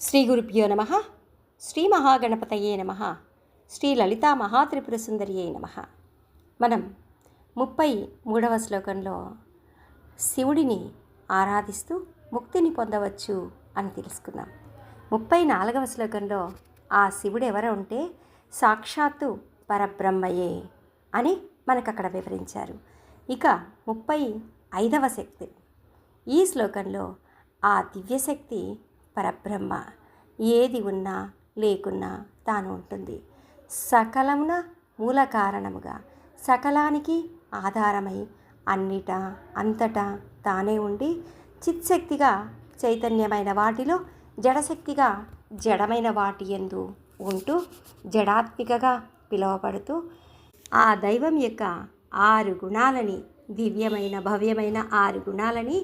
శ్రీ గురుభ్యో నమ. శ్రీ మహాగణపతయే నమ. శ్రీ లలితా మహాత్రిపుర సుందరియే నమ. మనం ముప్పై మూడవ శ్లోకంలో శివుడిని ఆరాధిస్తూ ముక్తిని పొందవచ్చు అని తెలుసుకున్నాం ముప్పై నాలుగవ శ్లోకంలో ఆ శివుడు ఎవరు ఉంటే సాక్షాత్తు పరబ్రహ్మయే అని మనకు అక్కడ వివరించారు. ఇక ముప్పై ఐదవ శక్తి. ఈ శ్లోకంలో ఆ దివ్యశక్తి పరబ్రహ్మ. ఏది ఉన్నా లేకున్నా తాను ఉంటుంది. సకలమున మూల కారణముగా సకలానికి ఆధారమై అన్నిట అంతటా తానే ఉండి చిత్శక్తిగా చైతన్యమైన వాటిలో జడశక్తిగా జడమైన వాటి ఎందు ఉంటూ జడాత్మికగా పిలువబడుతూ ఆ దైవం యొక్క ఆరు గుణాలని దివ్యమైన భవ్యమైన ఆరు గుణాలని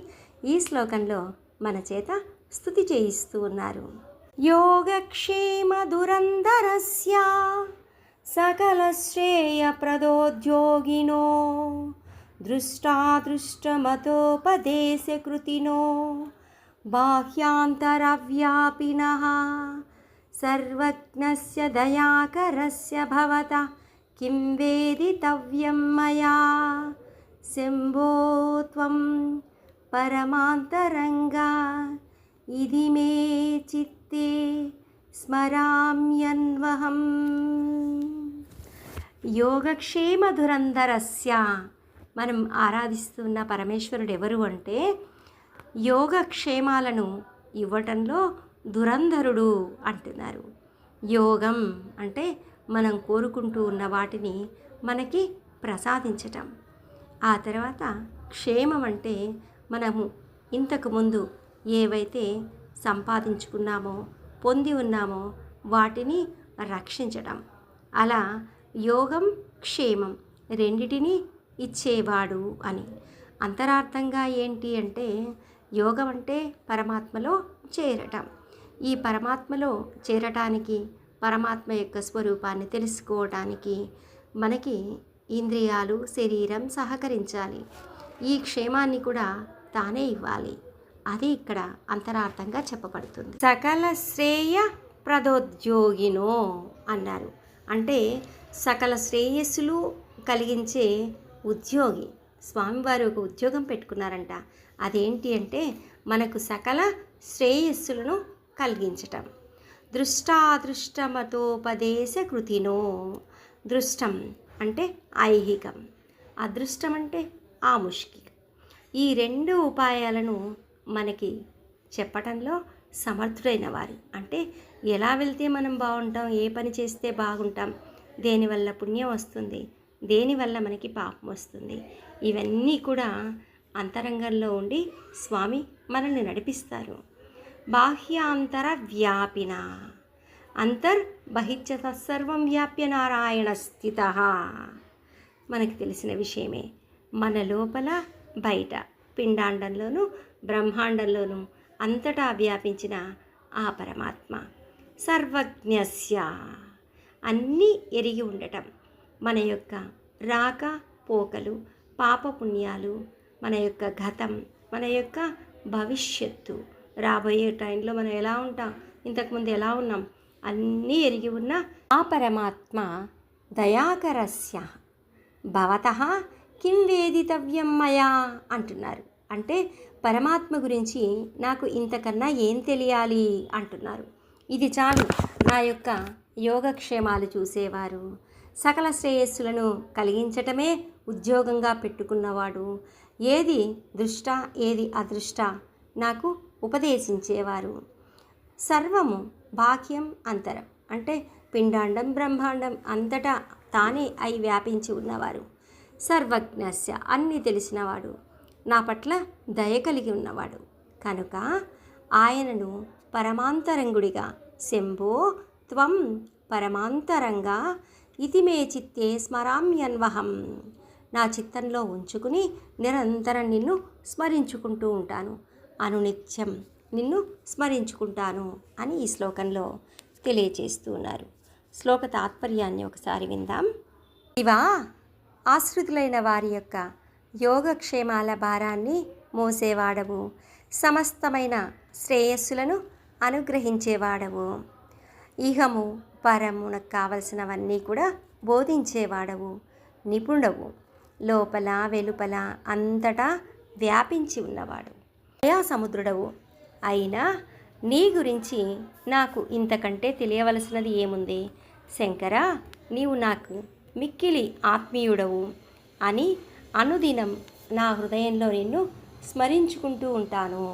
ఈ శ్లోకంలో మన చేత స్థుతి చేయిస్తూ ఉన్నారు. యోగక్షేమ దురంధరస్య సకల శ్రేయ శ్రేయప్రదోద్యోగినో దృష్టాదృష్టమతోపదేశకృతినో బాహ్యాంతరవ్యాపిన సర్వజ్ఞస్య దయాకరస్య భవత కిం వేదితవ్యం మయా శంభో త్వం పరమాంతరంగా ఇది మే చిత్తే స్మరామ్యన్వహం. యోగక్షేమ ధురంధరస్య మనం ఆరాధిస్తున్న పరమేశ్వరుడు ఎవరు అంటే యోగక్షేమాలను ఇవ్వటంలో దురంధరుడు అంటున్నారు. యోగం అంటే మనం కోరుకుంటూ ఉన్న వాటిని మనకి ప్రసాదించటం. ఆ తర్వాత క్షేమం అంటే మనము ఇంతకుముందు ఏవైతే సంపాదించుకున్నామో పొంది ఉన్నామో వాటిని రక్షించటం. అలా యోగం క్షేమం రెండిటిని ఇచ్చేవాడు అని. అంతరార్థంగా ఏంటి అంటే యోగం అంటే పరమాత్మలో చేరటం. ఈ పరమాత్మలో చేరటానికి పరమాత్మ యొక్క స్వరూపాన్ని తెలుసుకోవటానికి మనకి ఇంద్రియాలు శరీరం సహకరించాలి. ఈ క్షేమాన్ని కూడా తానే ఇవ్వాలి. అది ఇక్కడ అంతరార్థంగా చెప్పబడుతుంది. సకల శ్రేయ ప్రదోద్యోగినో అన్నారు. అంటే సకల శ్రేయస్సులు కలిగించే ఉద్యోగి స్వామివారు ఒక ఉద్యోగం పెట్టుకున్నారంట. అదేంటి అంటే మనకు సకల శ్రేయస్సులను కలిగించటం. దృష్టాదృష్టమతోపదేశ కృతినో. దృష్టం అంటే ఐహికం. అదృష్టం అంటే ఆముష్కి. ఈ రెండు ఉపాయాలను మనకి చెప్పటంలో సమర్థుడైన వారు. అంటే ఎలా వెళ్తే మనం బాగుంటాం ఏ పని చేస్తే బాగుంటాం దేనివల్ల పుణ్యం వస్తుంది దేనివల్ల మనకి పాపం వస్తుంది ఇవన్నీ కూడా అంతరంగంలో ఉండి స్వామి మనల్ని నడిపిస్తారు. బాహ్యాంతర వ్యాపిన అంతర్ బహిత్య సర్వం వ్యాప్య నారాయణ స్థిత. మనకు తెలిసిన విషయమే మన లోపల బయట. పిండాండంలోనూ బ్రహ్మాండంలోనూ అంతటా వ్యాపించిన ఆ పరమాత్మ. సర్వజ్ఞస్య. అన్నీ ఎరిగి ఉండటం. మన యొక్క రాక పోకలు పాపపుణ్యాలు మన యొక్క గతం మన యొక్క భవిష్యత్తు. రాబోయే టైంలో మనం ఎలా ఉంటాం? ఇంతకుముందు ఎలా ఉన్నాం? అన్నీ ఎరిగి ఉన్న ఆ పరమాత్మ దయాకరస్య. భవత కిం వేదితవ్యం మయా? అంటున్నారు. అంటే పరమాత్మ గురించి నాకు ఇంతకన్నా ఏం తెలియాలి? అంటున్నారు. ఇది చాలు. నా యొక్క యోగక్షేమాలు చూసేవారు. సకల శ్రేయస్సులను కలిగించటమే ఉద్యోగంగా పెట్టుకున్నవాడు. ఏది దృష్ట ఏది అదృష్ట నాకు ఉపదేశించేవారు. సర్వము బాహ్యం అంతరం. అంటే పిండాండం బ్రహ్మాండం అంతటా తానే అయి వ్యాపించి ఉన్నవారు. సర్వజ్ఞస్య అన్నీ తెలిసినవాడు. నా పట్ల దయ కలిగి ఉన్నవాడు. కనుక ఆయనను పరమాంతరంగుడిగా శంభో త్వం పరమాంతరంగా ఇది మే చిత్తే స్మరామ్యన్వహం. నా చిత్తంలో ఉంచుకుని నిరంతరం నిన్ను స్మరించుకుంటూ ఉంటాను. అనునిత్యం నిన్ను స్మరించుకుంటాను అని ఈ శ్లోకంలో తెలియచేస్తూ ఉన్నారు. శ్లోక తాత్పర్యాన్ని ఒకసారి విందాం. ఇవా ఆశ్రితులైన వారి యొక్క యోగక్షేమాల భారాన్ని మోసేవాడవు. సమస్తమైన శ్రేయస్సులను అనుగ్రహించేవాడవు. ఇహము పరమునకు కావలసినవన్నీ కూడా బోధించేవాడవు. నిపుణుడవు. లోపల వెలుపల అంతటా వ్యాపించి ఉన్నవాడు. సముద్రుడవు అయినా నీ గురించి నాకు ఇంతకంటే తెలియవలసినది ఏముంది? శంకరా నీవు నాకు మిక్కిలి ఆత్మీయుడవు అని అనుదినం నా హృదయంలో నిన్ను స్మరించుకుంటూ ఉంటాను.